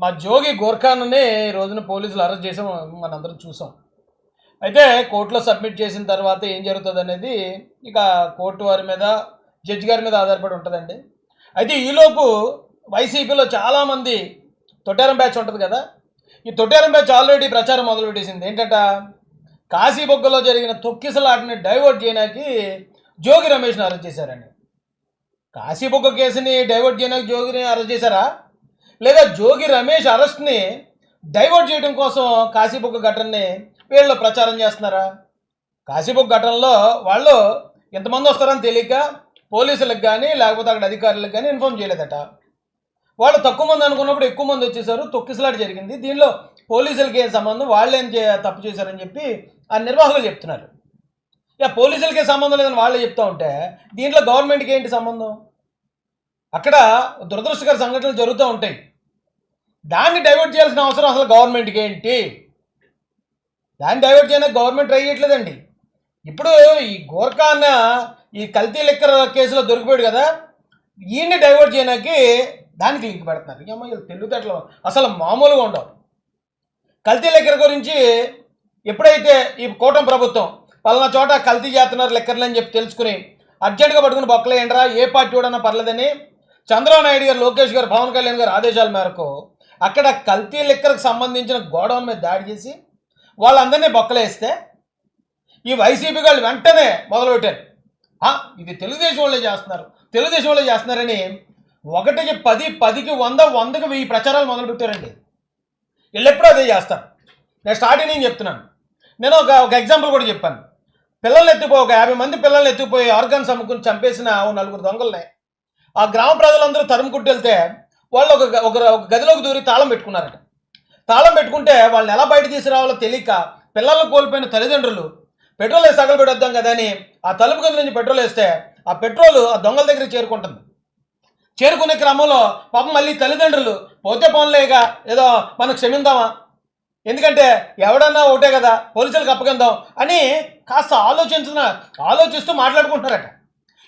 మా జోగి గోర్ఖాన్ని ఈ రోజున పోలీసులు అరెస్ట్ చేసాం మనందరం చూసాం. అయితే కోర్టులో సబ్మిట్ చేసిన తర్వాత ఏం జరుగుతుంది అనేది ఇక కోర్టు వారి మీద జడ్జి గారి మీద ఆధారపడి ఉంటుందండి. అయితే ఈలోపు వైసీపీలో చాలామంది తొట్టేరం బ్యాచ్ ఉంటుంది కదా ఈ తొట్టేరం బ్యాచ్ ఆల్రెడీ ప్రచారం మొదలుపెట్టేసింది. ఏంటంట? కాశీబొగ్గలో జరిగిన తొక్కిసలాటని డైవర్ట్ చేయడానికి జోగి రమేష్ని అరెస్ట్ చేశారండి. కాశీబొగ్గ కేసుని డైవర్ట్ చేయడానికి జోగిని అరెస్ట్ చేశారా? లేదా జోగి రమేష్ అరెస్ట్ని డైవర్ట్ చేయడం కోసం కాశీబొగ్గ ఘటనని వీళ్ళు ప్రచారం చేస్తున్నారా? కాశీబొగ్గ ఘటనలో వాళ్ళు ఎంతమంది వస్తారని తెలియక పోలీసులకు కానీ లేకపోతే అక్కడ అధికారులకు కానీ ఇన్ఫార్మ్ చేయలేదట. వాళ్ళు తక్కువ మంది అనుకున్నప్పుడు ఎక్కువ మంది వచ్చేసారు. తొక్కిసలాట జరిగింది. దీనిలో పోలీసులకి ఏం సంబంధం? వాళ్ళు ఏం తప్పు చేశారని చెప్పి ఆ నిర్వాహకులు చెప్తున్నారు. ఇక పోలీసులకే సంబంధం లేదని వాళ్ళే చెప్తూ ఉంటే దీంట్లో గవర్నమెంట్కి ఏంటి సంబంధం? అక్కడ దురదృష్టకర సంఘటనలు జరుగుతూ ఉంటాయి. దాన్ని డైవర్ట్ చేయాల్సిన అవసరం అసలు గవర్నమెంట్కి ఏంటి? దాన్ని డైవర్ట్ చేయడానికి గవర్నమెంట్ ట్రై చేయట్లేదండి. ఇప్పుడు ఈ గోర్ఖా అన్న ఈ కల్తీ లెక్కర్ కేసులో దొరికిపోయాడు కదా ఈయన్ని డైవర్ట్ చేయడానికి దానికి లింక్ పెడుతున్నారు. ఏమో వీళ్ళు తెలివితేటలు. అసలు మామూలుగా ఉండవు. కల్తీ లెక్కర్ గురించి ఎప్పుడైతే ఈ కూటమి ప్రభుత్వం పలానా చోట కల్తీ చేస్తున్నారు లెక్కర్లు అని చెప్పి తెలుసుకుని అర్జెంటుగా పట్టుకుని బొక్కలేయండిరా ఏ పార్టీ కూడా పర్లేదని చంద్రబాబు నాయుడు గారు లోకేష్ గారు పవన్ కళ్యాణ్ గారు ఆదేశాల మేరకు అక్కడ కల్తీ లెక్కలకు సంబంధించిన గోడౌన్ మీద దాడి చేసి వాళ్ళందరినీ బొక్కలేస్తే ఈ వైసీపీ వాళ్ళు వెంటనే మొదలుపెట్టారు. ఇది తెలుగుదేశం వాళ్ళే చేస్తున్నారు. తెలుగుదేశం వాళ్ళే చేస్తున్నారని ఒకటికి పది పదికి వంద వందకి వెయ్యి ప్రచారాలు మొదలుపెట్టారండి. వీళ్ళు అదే చేస్తారు. నేను స్టార్టింగ్ నేను చెప్తున్నాను. నేను ఒక ఒక ఎగ్జాంపుల్ కూడా చెప్పాను. పిల్లల్ని ఎత్తిపోయి ఒక యాభై మంది పిల్లల్ని ఎత్తిపోయి ఆర్గాన్స్ అమ్ముకుని చంపేసిన నలుగురు దొంగల్ని ఆ గ్రామ ప్రజలందరూ తరుముకుంటూ వెళ్తే వాళ్ళు ఒక ఒక ఒక గదిలోకి దూరి తాళం పెట్టుకున్నారట. తాళం పెట్టుకుంటే వాళ్ళని ఎలా బయట తీసుకురావాలో తెలియక పిల్లలు కోల్పోయిన తల్లిదండ్రులు పెట్రోల్ వేసి తగలబెట్టొద్దాం కదా అని ఆ తలుపు గది నుంచి పెట్రోల్ వేస్తే ఆ పెట్రోల్ ఆ దొంగల దగ్గర చేరుకుంటుంది. చేరుకునే క్రమంలో పాపం మళ్ళీ తల్లిదండ్రులు పోతే పోన్లేక ఏదో మనం క్షమిందామా? ఎందుకంటే ఎవడన్నా ఒకటే కదా పోలీసులకు అప్పగిందాం అని కాస్త ఆలోచించిన ఆలోచిస్తూ మాట్లాడుకుంటున్నారట.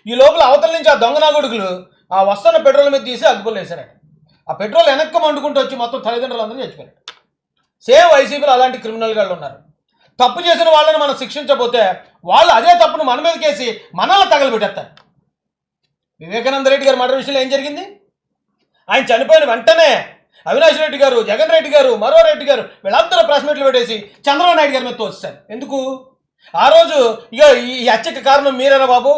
ఈ లోపల అవతల నుంచి ఆ దొంగ నాగుడుకులు ఆ వస్తున్న పెట్రోల్ మీద తీసి అగ్గులు వేశారట. ఆ పెట్రోల్ వెనక్కి మండుకుంటూ వచ్చి మొత్తం తల్లిదండ్రులందరూ చచ్చిపోయారు సేమ్ వైసీపీలో అలాంటి క్రిమినల్ గాళ్ళు ఉన్నారు. తప్పు చేసిన వాళ్ళని మనం శిక్షించబోతే వాళ్ళు అదే తప్పును మన మీద కేసి మనల్ని తగలబెట్టేస్తారు. వివేకానంద రెడ్డి గారు మర్డర్ విషయంలో ఏం జరిగింది? ఆయన చనిపోయిన వెంటనే అవినాష్ రెడ్డి గారు జగన్ రెడ్డి గారు మరో రెడ్డి గారు వీళ్ళందరూ ప్రెస్ మీట్లు పెట్టేసి చంద్రబాబు నాయుడు గారి మీద తోస్తారు ఎందుకు? ఆ రోజు ఇక ఈ ఈ హత్యకి కారణం మీరేనా బాబు?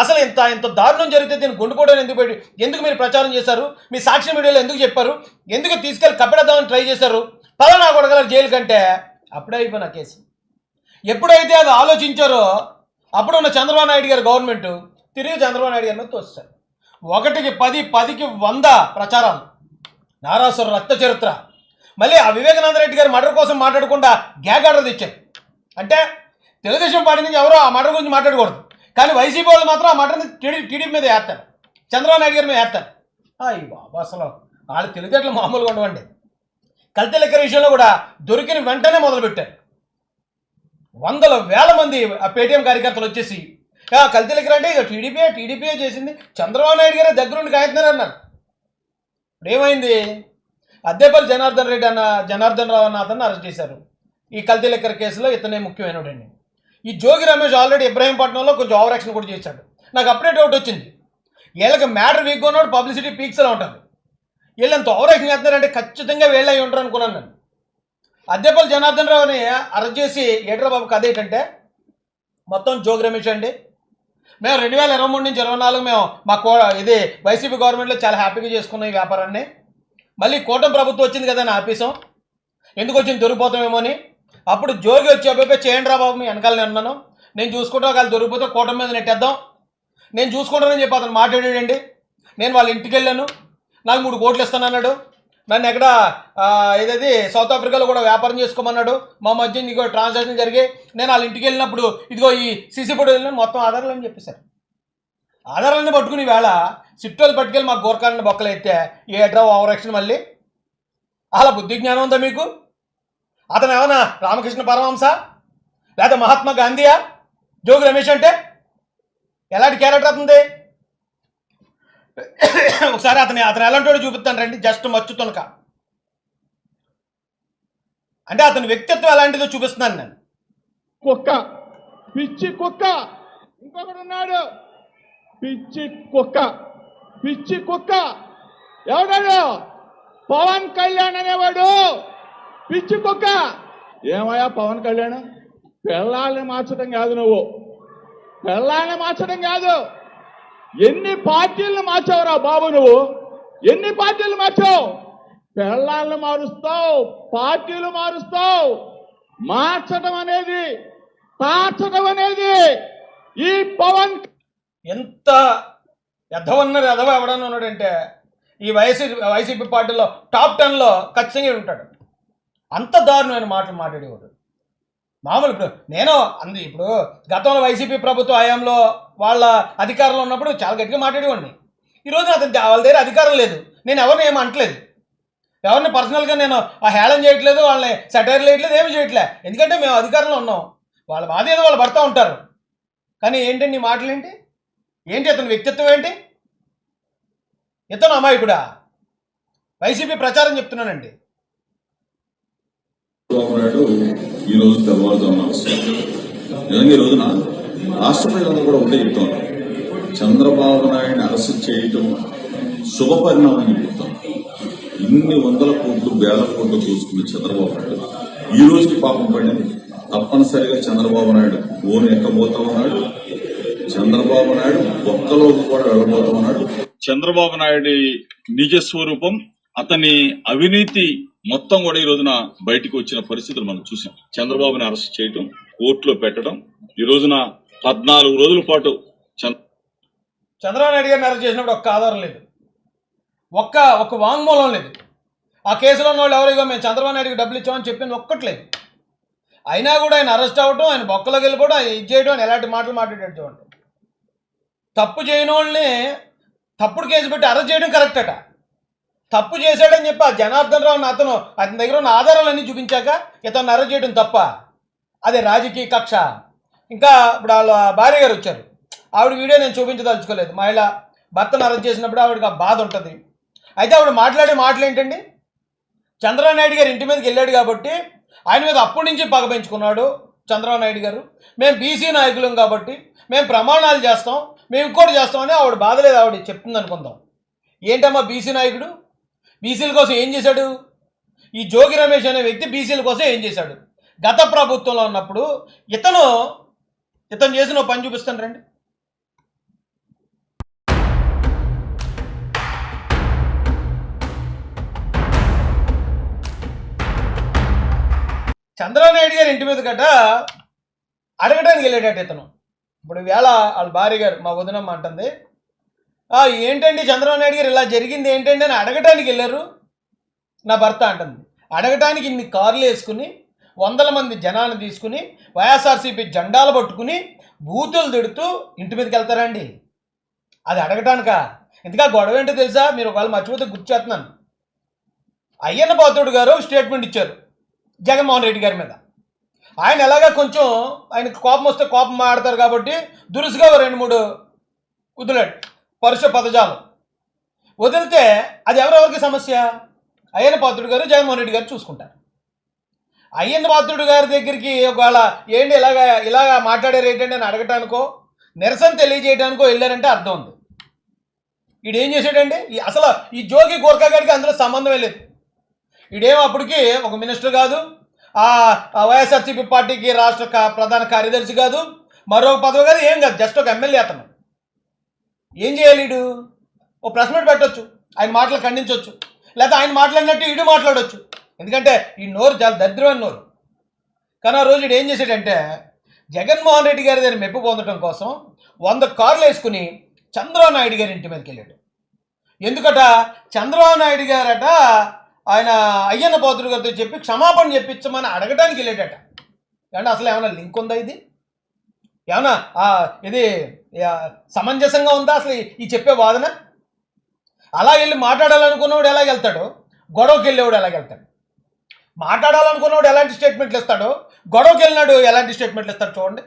అసలు ఇంత ఇంత దారుణం జరిగితే దీన్ని గుండుకోవడం ఎందుకు పెట్టి ఎందుకు మీరు ప్రచారం చేశారు? మీ సాక్షి మీడియాలో ఎందుకు చెప్పారు? ఎందుకు తీసుకెళ్ళి కప్పెడదామని ట్రై చేశారు? పలానా కొడగల జైలు కంటే అప్పుడే అయిపోయిన కేసు. ఎప్పుడైతే అది ఆలోచించారో అప్పుడు ఉన్న చంద్రబాబు నాయుడు గారు గవర్నమెంట్ తిరిగి చంద్రబాబు నాయుడు గారి మీద తోస్తారు. ఒకటికి పది పదికి వంద ప్రచారాలు. నారాసుర రక్త చరిత్ర. మళ్ళీ ఆ వివేకానంద రెడ్డి గారి మర్డర్ కోసం మాట్లాడకుండా గ్యాగ్ ఆర్డర్ తెచ్చారు. అంటే తెలుగుదేశం పార్టీ నుంచి ఎవరో ఆ మర్డర్ గురించి మాట్లాడకూడదు. కానీ వైసీపీ వాళ్ళు మాత్రం ఆ మర్డర్ని టీడీ టీడీపీ మీద వేస్తారు చంద్రబాబు నాయుడు గారి మీద వేస్తారు అయ్యి బాబా అసలు వాళ్ళు తెలివితేటలు మామూలుగా ఉండవండి. కల్తీ లెక్కల విషయంలో కూడా దొరికిన వెంటనే మొదలుపెట్టారు. వందల వేల మంది ఆ పేటీఎం కార్యకర్తలు వచ్చేసి కల్తీ లెక్కలు అంటే ఇక టీడీపీ టీడీపీ చేసింది? చంద్రబాబు నాయుడు గారే దగ్గరుండి కాయతున్నారు అన్నారు. ఇప్పుడు ఏమైంది? అద్దెపల్లి జనార్దన్ రెడ్డి అన్న జనార్దన్ రావు అన్న అతన్ని అరెస్ట్ చేశారు. ఈ కల్తీ లెక్కర్ కేసులో ఇతనే ముఖ్యమైనడండి. ఈ జోగి రమేష్ ఆల్రెడీ ఇబ్రాహీంపట్నంలో కొంచెం ఓవర్ యాక్షన్ కూడా చేశాడు. నాకు అప్డేట్ ఒకటి వచ్చింది. వీళ్ళకి మ్యాటర్ వీక్గా ఉన్నాడు పబ్లిసిటీ పీక్స్లో ఉంటుంది. వీళ్ళు ఎంత ఓవర్ యాక్షన్ చేస్తున్నారంటే ఖచ్చితంగా వీళ్ళ అయి ఉంటారు అనుకున్నాను నేను. అద్దెపల్లి జనార్దన్ రావుని అరెస్ట్ చేసి ఏట్రా బాబు కథ ఏంటంటే మొత్తం జోగి రమేష్ అండి. మేము రెండు వేల ఇరవై మూడు నుంచి ఇరవై నాలుగు మేము మా కో ఇది వైసీపీ గవర్నమెంట్లో చాలా హ్యాపీగా చేసుకున్నాం ఈ వ్యాపారాన్ని. మళ్ళీ కూటమి ప్రభుత్వం వచ్చింది కదా అని ఆపేసాం ఎందుకు వచ్చింది? దొరికిపోతామేమో అని. అప్పుడు జోగి వచ్చి అబ్బాయి చేయండి రా బాబు మీ వెనకాల నేను ఉన్నాను. నేను చూసుకుంటా వాళ్ళు దొరికిపోతే కూటమి మీద నెట్టేద్దాం. నేను చూసుకుంటానని చెప్పి అతను మాట్లాడాడండి. నేను వాళ్ళ ఇంటికి వెళ్ళాను. నాకు మూడు కోట్లు ఇస్తానన్నాడు నన్ను ఎక్కడ ఏదైతే ఏదది సౌత్ ఆఫ్రికాలో కూడా వ్యాపారం చేసుకోమన్నాడు. మా మధ్య ఇదిగో ట్రాన్సాక్షన్ జరిగి నేను వాళ్ళ ఇంటికి వెళ్ళినప్పుడు ఇదిగో ఈ సీసీ ఫోటో వెళ్ళిన మొత్తం ఆధారాలు అని చెప్పేశారు. ఆధారాలను పట్టుకుని వేళ సిట్టోలు పట్టుకెళ్ళి మా గోర్ఖాలను బొక్కలు ఎత్తే ఏట్రా ఓవర్ యాక్షన్ మళ్ళీ? అలా బుద్ధి జ్ఞానం ఉందా మీకు? అతను ఏమన్నా రామకృష్ణ పరమహంస? లేదా మహాత్మా గాంధీయా? జోగి రమేష్ అంటే? ఎలాంటి క్యారెక్టర్ అవుతుంది ఒకసారి అతని అతను ఎలాంటి వాడు చూపిస్తాను రండి జస్ట్ మచ్చు తునక. అంటే అతని వ్యక్తిత్వం ఎలాంటిదో చూపిస్తున్నాను నేను. కుక్క. పిచ్చి కుక్క. ఇంకొకడు ఉన్నాడు. పిచ్చి కుక్క. పిచ్చి కుక్క. ఎవడాడు పవన్ కళ్యాణ్ అనేవాడు. పిచ్చి కుక్క ఏమయ్యా పవన్ కళ్యాణ్? పిల్లల్ని మార్చడం కాదు నువ్వు. పిల్లల్ని మార్చడం కాదు. ఎన్ని పార్టీలను మార్చావురా బాబు నువ్వు? ఎన్ని పార్టీలు మార్చావు? పిల్లల్ని మారుస్తావు పార్టీలు మారుస్తావు. మార్చడం అనేది తార్చడం అనేది ఈ పవన్ ఎంత ఎద్దవన్నారు ఎదవ ఎవడన్నా ఉన్నాడంటే ఈ వైసీపీ వైసీపీ పార్టీలో టాప్ టెన్లో ఖచ్చితంగా ఉంటాడు. అంత దారుణమైన మాటలు మాట్లాడేవాడు. మామూలు ఇప్పుడు నేను అందు ఇప్పుడు గతంలో వైసీపీ ప్రభుత్వ హయాంలో వాళ్ళ అధికారంలో ఉన్నప్పుడు చాలా గట్టిగా మాట్లాడేవాడిని. ఈరోజు అతను వాళ్ళ దగ్గర అధికారం లేదు. నేను ఎవరిని ఏమి అంటలేదు ఎవరిని పర్సనల్గా నేను ఆ హేళన చేయట్లేదు వాళ్ళని సెటైర్ చేయట్లేదు ఏమి చేయట్లే. ఎందుకంటే మేము అధికారంలో ఉన్నాం. వాళ్ళ బాధ ఏదో వాళ్ళు పడతా ఉంటారు. కానీ ఏంటండి నీ మాటలు ఏంటి? ఏంటి అతని వ్యక్తిత్వం ఏంటి? ఇతను అమాయకుడా? వైసీపీ ప్రచారం చెప్తున్నానండి చంద్రబాబు నాయుడు ఈ రోజు తెల్లవారుజామున అవసరం నిజంగా ఈ రోజున రాష్ట్ర ప్రజలందరూ కూడా ఒకటే చెప్తున్నారు చంద్రబాబు నాయుడిని అరెస్ట్ చేయటం శుభ పరిణామం అని చెప్తాం. ఇన్ని వందల కోట్లు వేల కోట్లు చూసుకున్న చంద్రబాబు నాయుడు. ఈ రోజుకి పాపం పడింది తప్పనిసరిగా చంద్రబాబు నాయుడు ఓను ఎక్కబోతా ఉన్నాడు. చంద్రబాబు నాయుడు ఒక్కలోకి కూడా వెళ్ళబోతా ఉన్నాడు. చంద్రబాబు నాయుడి నిజ స్వరూపం అతని అవినీతి మొత్తం కూడా ఈ రోజున బయటికి వచ్చిన పరిస్థితులు మనం చూసాం. చంద్రబాబుని అరెస్ట్ చేయటం కోర్టులో పెట్టడం ఈ రోజున పద్నాలుగు రోజుల పాటు చంద్ర చంద్రబాబు నాయుడు గారిని అరెస్ట్ చేసినప్పుడు ఒక్క ఆధారం లేదు. ఒక్క ఒక్క వాంగ్మూలం లేదు. ఆ కేసులో ఉన్న వాళ్ళు ఎవరిగో మేము చంద్రబాబు నాయుడుకి డబ్బులు ఇచ్చామని చెప్పింది ఒక్కట్లేదు అయినా కూడా ఆయన అరెస్ట్ అవ్వటం ఆయన బొక్కలోకి వెళ్ళిపోవడం ఆయన ఇది చేయడం ఎలాంటి మాటలు మాట్లాడేట్టు తప్పు చేయని వాళ్ళని తప్పుడు కేసు పెట్టి అరెస్ట్ చేయడం కరెక్ట్ అట తప్పు చేశాడని చెప్పి ఆ జనార్దన్ రావు అతను అతని దగ్గర ఉన్న ఆధారాలన్నీ చూపించాక ఇతను అరెస్ట్ చేయడం తప్ప. అదే రాజకీయ కక్ష. ఇంకా ఇప్పుడు వాళ్ళ భార్య గారు వచ్చారు. ఆవిడ వీడియో నేను చూపించదలుచుకోలేదు. మహిళ భర్తను అరెస్ట్ చేసినప్పుడు ఆవిడకి ఆ బాధ ఉంటుంది. అయితే ఆవిడ మాట్లాడే మాటలు ఏంటండి చంద్రబాబు నాయుడు గారు ఇంటి మీదకి వెళ్ళాడు కాబట్టి ఆయన మీద అప్పటి నుంచి పగ పెంచుకున్నాడు చంద్రబాబు నాయుడు గారు. మేము బీసీ నాయకులం కాబట్టి మేము ప్రమాణాలు చేస్తాం మేము ఇంకోటి చేస్తామని ఆవిడ బాధ లేదు. ఆవిడ చెప్తుంది అనుకుందాం. ఏంటమ్మా బీసీ నాయకుడు? బీసీల కోసం ఏం చేశాడు? ఈ జోగి రమేష్ అనే వ్యక్తి బీసీల కోసం ఏం చేశాడు? గత ప్రభుత్వంలో ఉన్నప్పుడు ఇతను ఇతను చేసిన పని చూపిస్తాను రండి. చంద్రనాయుడు గారి ఇంటి మీద గట అడగడానికి వెళ్ళాడట ఇతను. ఇప్పుడు వేళ వాళ్ళ భార్య గారు మా వదినమ్మ అంటుంది ఏంటండి చంద్రబాబు నాయుడు గారు ఇలా జరిగింది ఏంటండి అని అడగటానికి వెళ్ళారు? నా భర్త అంటుంది. అడగటానికి ఇన్ని కార్లు వేసుకుని వందల మంది జనాన్ని తీసుకుని వైఎస్ఆర్సీపీ జెండాలు పట్టుకుని బూతులు తిడుతూ ఇంటి మీదకి వెళ్తారండి అది అడగటానికా? ఇంతగా గొడవ ఏంటో తెలుసా? మీరు ఒకవేళ మర్చిపోతే గుర్తు చేస్తున్నాను. అయ్యన్న పాత్రుడు గారు స్టేట్మెంట్ ఇచ్చారు జగన్మోహన్ రెడ్డి గారి మీద. ఆయన ఎలాగా కొంచెం ఆయనకు కోపం వస్తే కోపం మాడతారు కాబట్టి దురుసుగా రెండు మూడు వదిలాడు పరుష పదజాలం. వదిలితే అది ఎవరెవరికి సమస్య? అయ్యన్న పాత్రుడు గారు జగన్మోహన్ రెడ్డి గారు చూసుకుంటారు. అయ్యన్న పాత్రుడు గారి దగ్గరికి ఒకవేళ ఏంటి ఇలాగా ఇలాగా మాట్లాడారు ఏంటంటే అని అడగటానికో నిరసన తెలియజేయడానికో వెళ్ళారంటే అర్థం ఉంది. ఈడేం ఏం చేశాడండి? ఈ అసలు ఈ జోగి గోర్ఖా గారికి అందులో సంబంధమే లేదు. ఈడేమో అప్పటికి ఒక మినిస్టర్ కాదు ఆ వైఎస్ఆర్సీపీ పార్టీకి రాష్ట్ర ప్రధాన కార్యదర్శి కాదు మరో పదవి కాదు ఏం కాదు జస్ట్ ఒక ఎమ్మెల్యే అతను. ఏం చేయాలి ఈడు ఓ ప్రెస్ మీట్ పెట్టొచ్చు ఆయన మాటలు ఖండించవచ్చు లేకపోతే ఆయన మాట్లాడినట్టు ఈడు మాట్లాడొచ్చు. ఎందుకంటే ఈ నోరు చాలా దరిద్రమైన నోరు. కానీ ఆ రోజు ఈడు ఏం చేశాడంటే జగన్మోహన్ రెడ్డి గారి దగ్గర మెప్పు పొందడం కోసం వంద కార్లు వేసుకుని చంద్రబాబు నాయుడు గారి ఇంటి మీదకి వెళ్ళాడు. ఎందుకట? చంద్రబాబు నాయుడు గారట ఆయన అయ్యన్న పోతుడు గారితో చెప్పి క్షమాపణ చెప్పించమని అడగడానికి వెళ్ళాడట. అంటే అసలు ఏమైనా లింక్ ఉందా ఇది? ఏమన్నా? ఇది సమంజసంగా ఉందా అసలు ఈ- చెప్పే వాదన? అలా వెళ్ళి మాట్లాడాలనుకున్నవాడు ఎలా వెళ్తాడు? గొడవకి వెళ్ళేవాడు ఎలా వెళ్తాడు? మాట్లాడాలనుకున్నవాడు ఎలాంటి స్టేట్మెంట్లు ఇస్తాడు? గొడవకి వెళ్ళినాడు ఎలాంటి స్టేట్మెంట్లు ఇస్తాడు చూడండి.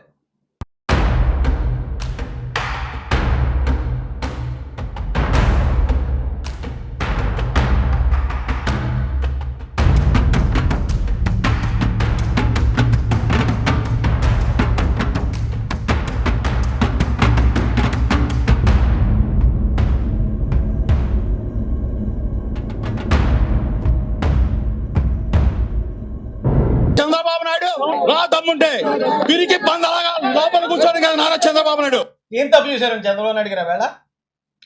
పిరికి పందలాగా లోపల కూర్చొని కదా నారా చంద్రబాబు నాయుడు. ఏం తప్పు చేశారు చంద్రబాబు నాయుడు గారు వేళ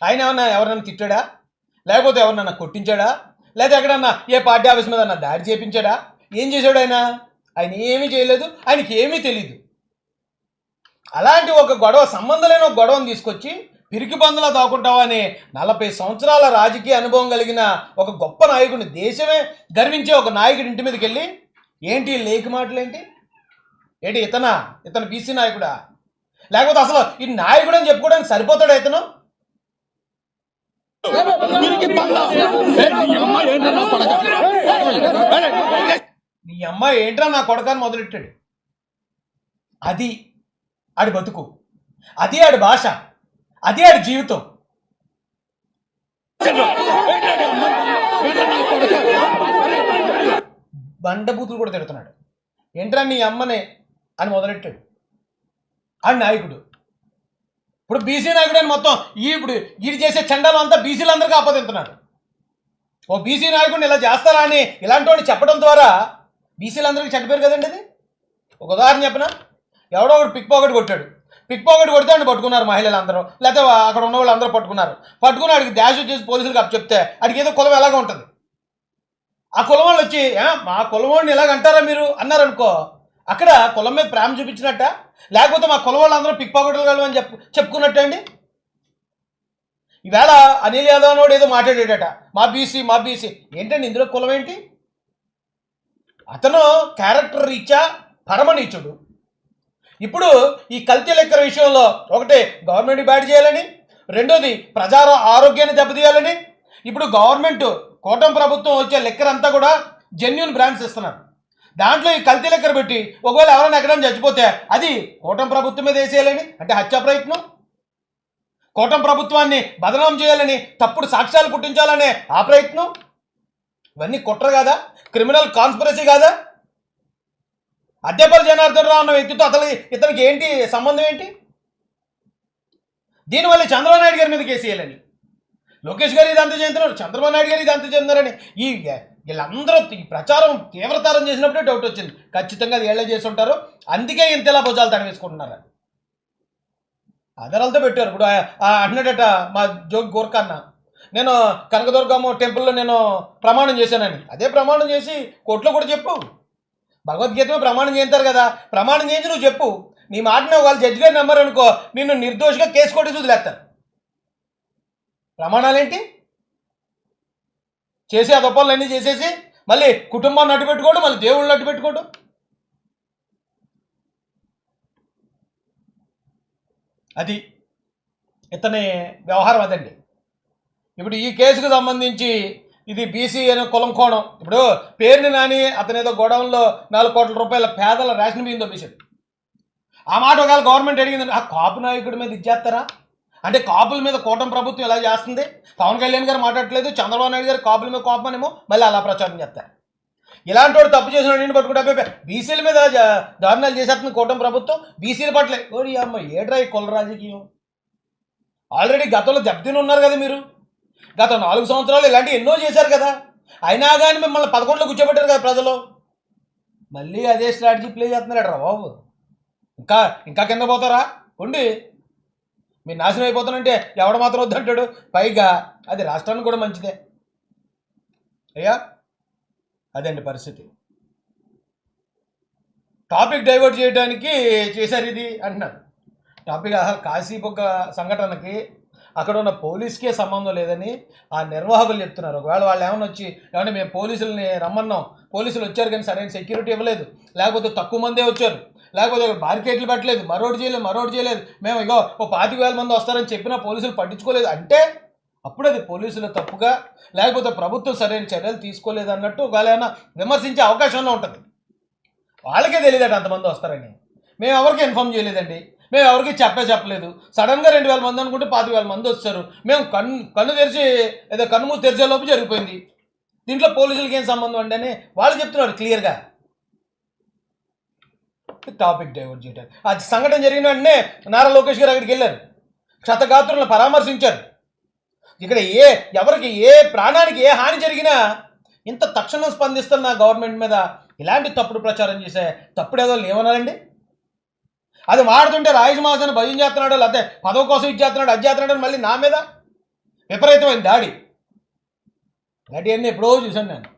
ఆయన ఏమన్నా ఎవరన్నా తిట్టాడా? లేకపోతే ఎవరినన్నా కొట్టించాడా? లేదా ఎక్కడన్నా ఏ పార్టీ ఆఫీస్ మీద అన్న దాడి చేపించాడా? ఏం చేశాడు ఆయన? ఆయన ఏమీ చేయలేదు ఆయనకి ఏమీ తెలియదు అలాంటి ఒక గొడవ సంబంధం లేని ఒక గొడవను తీసుకొచ్చి పిరికి పందులా దాక్కుంటావా అని నలభై సంవత్సరాల రాజకీయ అనుభవం కలిగిన ఒక గొప్ప నాయకుడిని దేశమే గర్వించే ఒక నాయకుడి ఇంటి మీదకి వెళ్ళి ఏంటి లేక లేఖ మాటలు ఏంటి ఇతనా? ఇతను బీసీ నాయకుడా? లేకపోతే అసలు ఈ నాయకుడు అని చెప్పుకోవడానికి సరిపోతాడు ఇతను? నీ అమ్మాయి ఏంట్రా నా కొడకాన్ని మొదలెట్టాడు? అది ఆడి బతుకు. అది ఆడి భాష. అది ఆడి జీవితం. బండబూతులు కూడా తిడుతున్నాడు. ఏంట్రా నీ అమ్మనే అని మొదలెట్టాడు. ఆడి నాయకుడు. ఇప్పుడు బీసీ నాయకుడు అని మొత్తం ఈ ఇప్పుడు వీడు చేసే చండాలు అంతా బీసీలందరికీ ఆపదింటున్నాడు ఓ బీసీ నాయకుడిని ఇలా చేస్తారా అని ఇలాంటి వాడిని చెప్పడం ద్వారా బీసీలందరికీ చెడ్డపేరు కదండి ఇది? ఒక ఉదాహరణ చెప్పిన? ఎవడో ఒకడు పిక్ పాకెట్ కొట్టాడు. పిక్ పాకెట్ కొడితే వాడిని పట్టుకున్నారు మహిళలు అందరూ లేకపోతే అక్కడ ఉన్న వాళ్ళు అందరూ పట్టుకున్నారు. పట్టుకుని అడిగి డాష్ వచ్చేసి పోలీసులకు అప్పు చెప్తే అడిగి ఏదో కులం ఎలాగ ఉంటుంది. ఆ కులం వాళ్ళు వచ్చి మా కులం వాడిని ఇలాగ అంటారా మీరు? అన్నారనుకో అక్కడ కులం మీద ప్రేమ చూపించినట్ట? లేకపోతే మా కులం వాళ్ళందరూ పిక్ పాకెట్లు అని చెప్పు చెప్పుకున్నట్ట అండి? ఈవేళ అనిల్ యాదవ్ అన్నోడు ఏదో మాట్లాడాడట. మా బీసీ మా బీసీ. ఏంటండి ఇందులో కులం ఏంటి? అతను క్యారెక్టర్ రీత్యా పరమనీచుడు. ఇప్పుడు ఈ కల్తీ లెక్కల విషయంలో ఒకటి గవర్నమెంట్ బ్యాడ్ చేయాలని రెండోది ప్రజా ఆరోగ్యాన్ని దెబ్బతీయాలని. ఇప్పుడు గవర్నమెంట్ కూటమి ప్రభుత్వం వచ్చే లెక్కర్ అంతా కూడా జెన్యున్ బ్రాండ్స్ ఇస్తున్నారు. దాంట్లో ఈ కల్తీ లెక్కర పెట్టి ఒకవేళ ఎవరైనా ఎక్కడైనా చచ్చిపోతే అది కూటమి ప్రభుత్వం మీద వేసేయాలని? అంటే హత్యా ప్రయత్నం? కూటమి ప్రభుత్వాన్ని బదనాం చేయాలని తప్పుడు సాక్ష్యాలు పుట్టించాలనే ఆ ప్రయత్నం? ఇవన్నీ కుట్ర కాదా? క్రిమినల్ కాన్స్పిరసీ కాదా? అద్దెపల్లి జనార్దన్ రావు అన్న వ్యక్తితో అతని ఇతనికి ఏంటి సంబంధం ఏంటి? దీనివల్ల చంద్రబాబు నాయుడు గారి మీద కేసు వేయాలని. లోకేష్ గారు ఇది అంత చేస్తున్నారు చంద్రబాబు నాయుడు గారు ఇది అంత చేస్తున్నారని ఈ వీళ్ళందరూ ఈ ప్రచారం తీవ్రతరం చేసినప్పుడే డౌట్ వచ్చింది. ఖచ్చితంగా అది ఏళ్ళే చేసి ఉంటారు. అందుకే ఇంతలా భుజాలు తడవేసుకుంటున్నారు. ఆధారాలతో పెట్టారు. ఇప్పుడు ఆ- అంటున్నాడట మా జోగి గోర్ఖన్న నేను కనకదుర్గమ్మ టెంపుల్లో నేను ప్రమాణం చేశానని. అదే ప్రమాణం చేసి కోర్టులో కూడా చెప్పు. భగవద్గీతలో ప్రమాణం చేస్తారు కదా. ప్రమాణం చేసి నువ్వు చెప్పు. నీ మాటను వాళ్ళు జడ్జి గారు నెంబర్ అనుకో నిన్ను నిర్దోషిగా కేసు కొట్టి వదిలేస్తారు. ప్రమాణాలేంటి? చేసి ఆ తప్పలన్నీ చేసేసి మళ్ళీ కుటుంబాన్ని అడ్డు పెట్టుకోవడం మళ్ళీ దేవుళ్ళు అడ్డు పెట్టుకోవడం అది ఇతని వ్యవహారం అదండి. ఇప్పుడు ఈ కేసుకు సంబంధించి ఇది బీసీ అనే కులం కోణం. ఇప్పుడు పేరుని నాని అతని ఏదో గోడౌన్లో నాలుగు కోట్ల రూపాయల పేదల రేషన్ బియ్యం దొబ్బేశాడు ఆ మాట ఒకవేళ గవర్నమెంట్ అడిగిందండి ఆ కాపు నాయకుడి మీద ఇచ్చేస్తారా అంటే కాపుల మీద కూటమి ప్రభుత్వం ఎలా చేస్తుంది? పవన్ కళ్యాణ్ గారు మాట్లాడట్లేదు చంద్రబాబు నాయుడు గారు కాపుల మీద కోపమనేమో మళ్ళీ అలా ప్రచారం చేస్తారు. ఇలాంటి వాడు తప్పు చేసిన నేను పట్టుకుంటే బీసీల మీద దారుణాలు చేసేస్తుంది కూటమి ప్రభుత్వం బీసీల పట్ల. ఓరి అమ్మ ఏడ్రా ఈ కుల రాజకీయం? ఆల్రెడీ గతంలో దెబ్బతిని ఉన్నారు కదా మీరు. గత నాలుగు సంవత్సరాలు ఇలాంటివి ఎన్నో చేశారు కదా. అయినా కానీ మిమ్మల్ని పదకొండులో కూర్చోబెట్టారు కదా ప్రజలు. మళ్ళీ అదే స్ట్రాటజీ ప్లే చేస్తున్నాడు రా బాబు. ఇంకా ఇంకా కింద పోతారా? ఉండి. మీరు నాశనం అయిపోతానంటే ఎవడ మాత్రం వద్దంటాడు పైగా అది రాష్ట్రానికి కూడా మంచిదే. అయ్యా అదండి పరిస్థితి. టాపిక్ డైవర్ట్ చేయడానికి చేశారు ఇది అంటున్నారు. టాపిక్ అసలు ఒక సంఘటనకి అక్కడ ఉన్న పోలీస్కే సంబంధం లేదని ఆ నిర్వాహకులు చెప్తున్నారు. ఒకవేళ వాళ్ళు ఏమైనా వచ్చి ఏమంటే మేము పోలీసులని రమ్మన్నాం. పోలీసులు వచ్చారు కానీ సరైన సెక్యూరిటీ ఇవ్వలేదు. లేకపోతే తక్కువ మందే వచ్చారు. లేకపోతే మార్కెట్లు పెట్టలేదు మరోటి చేయలేదు మరోటి చేయలేదు. మేము ఇగో ఓ పాతిక వేల మంది వస్తారని చెప్పినా పోలీసులు పట్టించుకోలేదు. అంటే అప్పుడు అది పోలీసులు తప్పుగా లేకపోతే ప్రభుత్వం సరైన చర్యలు తీసుకోలేదు అన్నట్టు ఒకవేళ ఏమైనా విమర్శించే అవకాశంలో ఉంటుంది. వాళ్ళకే తెలియదండి అంతమంది వస్తారని. మేము ఎవరికి ఇన్ఫామ్ చేయలేదండి. మేము ఎవరికి చెప్పే చెప్పలేదు. సడన్గా రెండు వేల మంది అనుకుంటే పాతి వేల మంది వచ్చారు. మేము కన్ను కన్ను తెరిచి ఏదో కన్ను మూసి తెరిచేలోపు జరిగిపోయింది. దీంట్లో పోలీసులకి ఏం సంబంధం అండి అని వాళ్ళు చెప్తున్నారు క్లియర్గా. టాపిక్ డైవర్ట్ చేయడానికి ఆ సంఘటన జరిగిన వెంటనే నారా లోకేష్ గారు అక్కడికి వెళ్ళారు. క్షతగాత్రులను పరామర్శించారు. ఇక్కడ ఏ ఎవరికి ఏ ప్రాణానికి ఏ హాని జరిగినా ఇంత తక్షణం స్పందిస్తున్న గవర్నమెంట్ మీద ఇలాంటి తప్పుడు ప్రచారం చేసే తప్పుడు ఏదో లేవనాలండి అది వాడుతుంటే రాయసమాసాన్ని భయం చేస్తున్నాడు లేకపోతే పదవి కోసం ఇచ్చేస్తున్నాడు అది చేస్తున్నాడు మళ్ళీ నా మీద? విపరీతమైన దాడి. ఇలాంటివన్నీ ఎప్పుడో చూశాను నేను.